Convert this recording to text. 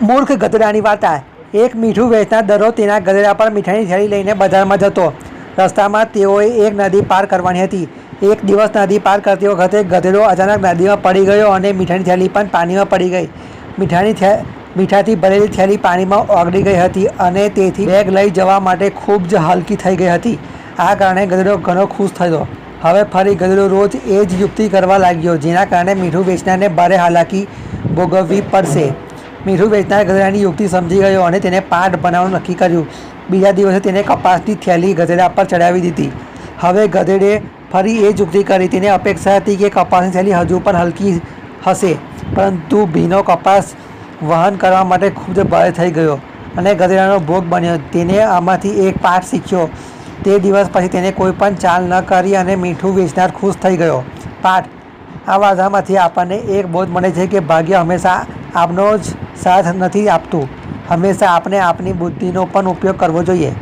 મૂર્ખ ગધડાની વાર્તા એક મીઠું વેચનાર દરરોજ તેના ગધડા પર મીઠાઈની થેલી લઈને બજારમાં જતો. રસ્તામાં તેઓએ એક નદી પાર કરવાની હતી. એક દિવસ નદી પાર કરતી વખતે ગધેડો અચાનક નદીમાં પડી ગયો અને મીઠાની થેલી પણ પાણીમાં પડી ગઈ. મીઠાની થે, મીઠાથી ભરેલી થેલી પાણીમાં ઓગળી ગઈ હતી અને તેથી બેગ લઈ જવા માટે ખૂબ જ હલકી થઈ ગઈ હતી. આ કારણે ગધેડો ઘણો ખુશ થયો. હવે ફરી ગધેડો રોજ એ જ યુક્તિ કરવા લાગ્યો, જેના કારણે મીઠું વેચનારને ભારે હાલાકી ભોગવવી પડશે. મીઠું વેચનાર ગધેડાની યુક્તિ સમજી ગયો અને તેને પાઠ બનાવવાનું નક્કી કર્યું. બીજા દિવસે તેને કપાસની થેલી ગધેડા પર ચડાવી દીધી. હવે ગધેડે ફરી એ જ યુક્તિ કરી. તેને અપેક્ષા હતી કે કપાસની થેલી હજુ પણ હલકી હશે, પરંતુ ભીનો કપાસ વહન કરવા માટે ખૂબ જ ભારે થઈ ગયો અને ગધેડાનો ભોગ બન્યો. તેને આમાંથી એક પાઠ શીખ્યો. તે દિવસ પછી તેને કોઈ પણ ચાલ ન કરી અને મીઠું વેચનાર ખુશ થઈ ગયો. પાઠ. આ વાર્તામાંથી આપણને એક બોધ મળે છે કે ભાગ્ય હંમેશા આપનો જ સાથ નથી આપતું. હંમેશા આપણે આપની બુદ્ધિનો પણ ઉપયોગ કરવો જોઈએ.